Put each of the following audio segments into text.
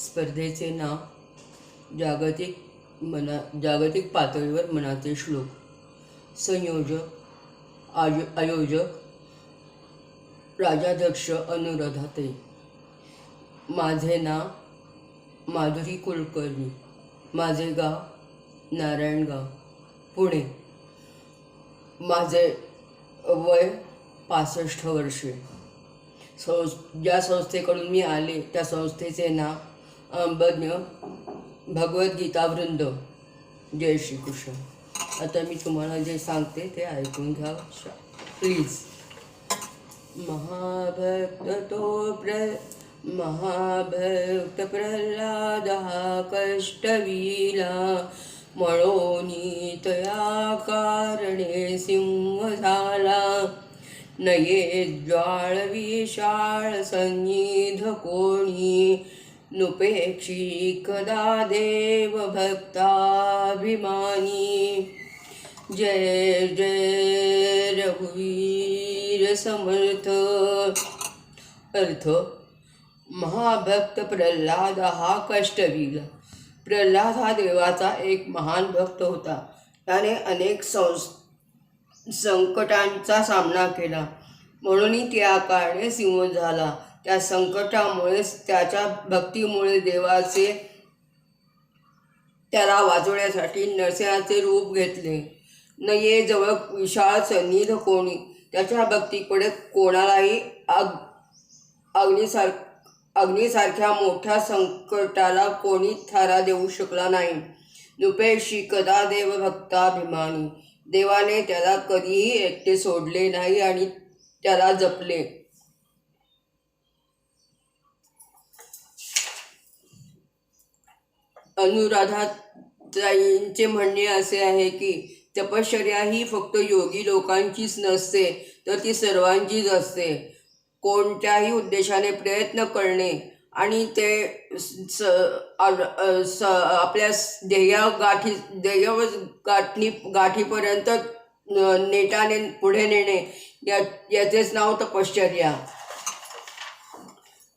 स्पर्धेचे नाव जागतिक मना जागतिक पातळीवर मनाचे श्लोक. संयोजक आयो आयोजक राजाध्यक्ष अनुराधाते माझे नाव माधुरी कुलकर्णी. माझे गाव नारायणगाव पुणे. माझे वय पासष्ट वर्षे. संस ज्या संस्थेकडून मी आले त्या संस्थेचे नाव अंबज्ञ भगवद्गीता वृंद. जय श्रीकृष्ण. आता मी तुम्हाला जे सांगते ते ऐकून घ्या. प्लीज महाभक्तो प्र महाभक्त प्रल्हादः कष्टवीला मळोनी कारणे सिंह झाला. नये ज्वाळ विशाळ संनिध कोणी. नुपेक्षी कदा देव भक्ताभिमानी जय जय रघुवीर समर्थ। अर्थ महाभक्त प्रल्हाद हा कष्टवीर. प्रल्हाद हा देवाचा एक महान भक्त होता. त्याने अनेक संस संकटांचा सामना केला. म्हणून त्या काळाने सिंह झाला. त्या संकटामुळेच त्याच्या भक्तीमुळे देवाचे त्याला वाचवण्यासाठी नरसिंहाचे रूप घेतले. न ये जवळ विशाळ सन्निध कोणी. त्याच्या भक्तीकडे कोणालाही अग अग्निसार अग्नीसारख्या मोठ्या संकटाला कोणी थारा देऊ शकला नाही. नुपेशी कदा देव भक्ताभिमानी देवाने त्याला कधीही एकटे सोडले नाही आणि त्याला जपले. अनुराधाताईंचे म्हणणे असे आहे की तपश्चर्या ही फक्त योगी लोकांचीच नसते तर ती सर्वांचीच असते. कोणत्याही उद्देशाने प्रयत्न करणे आणि ते स स आपल्या स- ध्येय गाठी ध्येय गाठी गाठीपर्यंत नेटाने पुढे नेणे या याचेच नाव तपश्चर्या.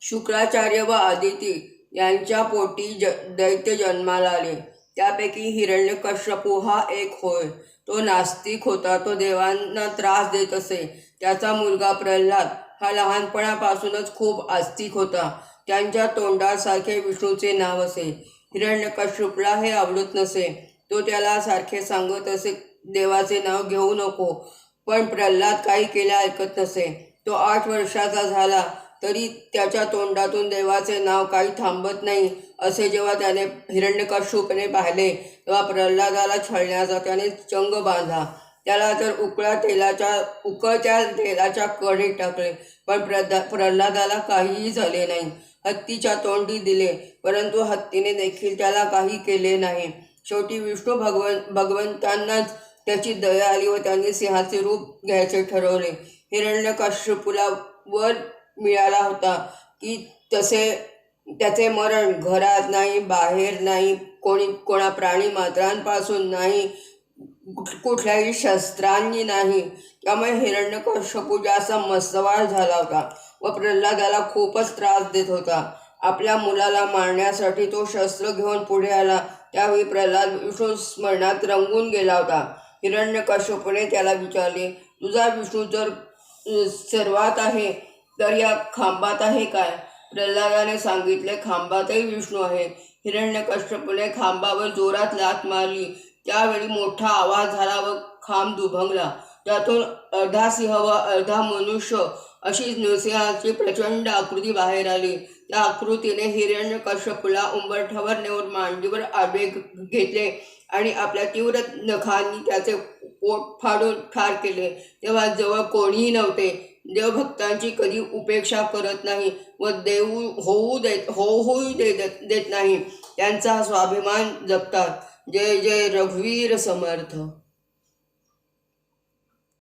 शुक्राचार्य व आदिती यांच्या पोटी ज दैत्य जन्माला आले. त्यापैकी हिरण्यकश्यपू हा एक होय. तो नास्तिक होता. तो देवांना त्रास देत असे. त्याचा मुलगा प्रल्हाद हा लहानपणापासूनच खूप आस्तिक होता. त्यांच्या तोंडासारखे विष्णूचे नाव असे. हिरण्यकश्यपला हे आवडत नसे. तो त्याला सारखे सांगत असे देवाचे नाव घेऊ नको. पण प्रल्हाद काही केल्या ऐकत नसे. तो आठ वर्षाचा झाला. तरी त्याच्या तोंडातून देवाचे नाव काही थांबत नाही असे जेव्हा त्याने हिरण्यकश्यपने पाहिले तेव्हा प्रल्हादाला छळण्याचा त्याने चंग बांधला. त्याला तर उकळ्या तेलाच्या उकळत्या तेलाच्या कडे टाकले पण प्रदा प्रल्हादाला काहीही झाले नाही. हत्तीच्या तोंडी दिले परंतु हत्तीने देखील त्याला काही केले नाही. शेवटी विष्णू भगवन भगवंतांनाच त्याची दया आली व त्यांनी सिंहाचे रूप घ्यायचे ठरवले. हिरण्यकश्यपूला वर मिळाला होता की तसे त्याचे मरण घरात नाही बाहेर नाही कोणी कोणा प्राणी मात्रांपासून नाही कुठल्याही शस्त्रांनी नाही. त्यामुळे हिरण्यकशपूजा जास्त मस्तवाळ झाला होता व प्रल्हादाला खूपच त्रास देत होता. आपल्या मुलाला मारण्यासाठी तो शस्त्र घेऊन पुढे आला. त्यावेळी प्रल्हाद विष्णू स्मरणात रंगून गेला होता. हिरण्यकश्यपूने त्याला विचारले तुझा विष्णू जर सर्वात आहे. तर या खांबात आहे काय? प्रल्हादाने सांगितले खांबातही विष्णू आहे हिरण्यकश्यपूने खांबावर जोरात लात मारली. त्यावेळी मोठा आवाज झाला व खांब दुभंगला. त्यातून अर्धा सिंह व अर्धा मनुष्य अशी नृसिंहाची प्रचंड आकृती बाहेर आली. त्या आकृतीने हिरण्यकश्यपूला उंबरठावर नेऊन मांडीवर आडवे घेतले आणि आपल्या तीव्र नखांनी त्याचे पोट फाडून ठार केले. तेव्हा जवळ कोणीही नव्हते. देवभक्तांची कधी उपेक्षा करत नाही व देऊ होऊ देत हो, होऊही देत देत नाही त्यांचा स्वाभिमान जपतात. जय जय रघुवीर समर्थ.